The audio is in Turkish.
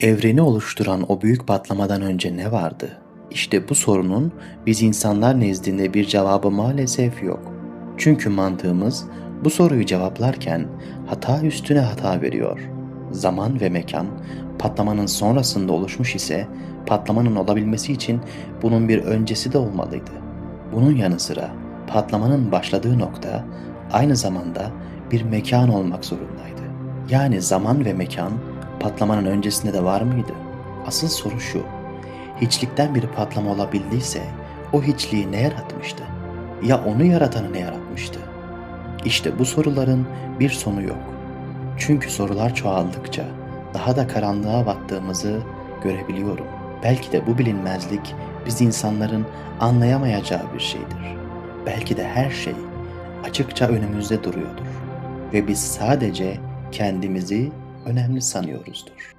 Evreni oluşturan o büyük patlamadan önce ne vardı? İşte bu sorunun biz insanlar nezdinde bir cevabı maalesef yok. Çünkü mantığımız bu soruyu cevaplarken hata üstüne hata veriyor. Zaman ve mekan patlamanın sonrasında oluşmuş ise patlamanın olabilmesi için bunun bir öncesi de olmalıydı. Bunun yanı sıra patlamanın başladığı nokta aynı zamanda bir mekan olmak zorundaydı. Yani zaman ve mekan patlamanın öncesinde de var mıydı? Asıl soru şu. Hiçlikten bir patlama olabildiyse o hiçliği ne yaratmıştı? Ya onu yaratanı ne yaratmıştı? İşte bu soruların bir sonu yok. Çünkü sorular çoğaldıkça daha da karanlığa battığımızı görebiliyorum. Belki de bu bilinmezlik biz insanların anlayamayacağı bir şeydir. Belki de her şey açıkça önümüzde duruyordur ve biz sadece kendimizi önemli sanıyoruzdur.